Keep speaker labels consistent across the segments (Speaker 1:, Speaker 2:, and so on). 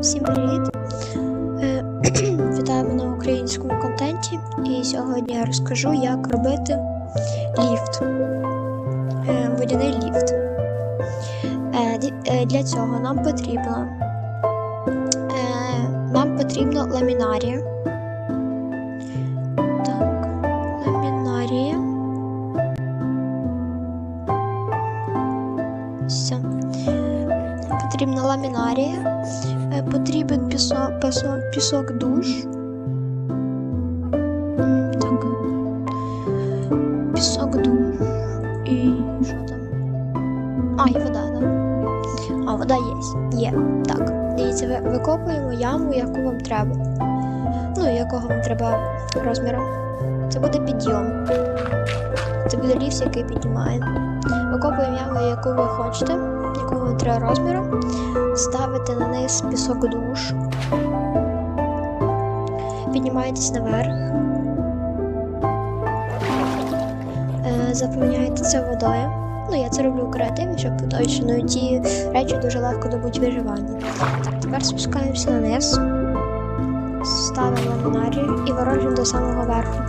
Speaker 1: Всім привіт! Е, Вітаємо на українському контенті. І сьогодні я розкажу, як робити ліфт. Е, Водяний ліфт. Е, Для цього нам потрібно нам потрібно ламінарія. Так, ламінарія. Все. Потрібна ламінарія. Е, Потрібен пісок, пісок, пісок душ. Так. Пісок душ. І що там? А, і вода, так. А, вода є. Є. Так. Дивіться, ви- викопуємо яму, яку вам треба. Ну, якого вам треба розміру. Це буде підйом. Це буде ліфт, який піднімає. Викопуємо яму, яку ви хочете, якого вам треба розміру. Ставите на низ пісок душ. Піднімаєтесь наверх. Е, заповняєте це водою. Ну, я це роблю креативно, щоб точно ну, ті речі дуже легко добуть виживання. Так, тепер спускаємося вниз, ставимо ламінарію і ворожимо до самого верху.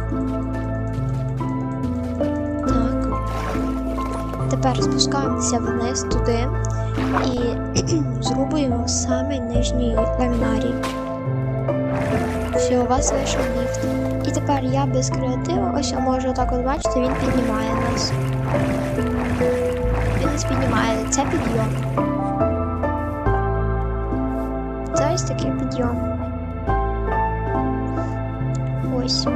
Speaker 1: Тепер спускаємося вниз туди і зрубуємо саме нижній ламінарій. Все, у вас вийшов ліфт. І тепер я без креативу, ось можу отак от бачити, він піднімає нас. Він нас піднімає. Це підйом. Це ось такий підйом. Ось.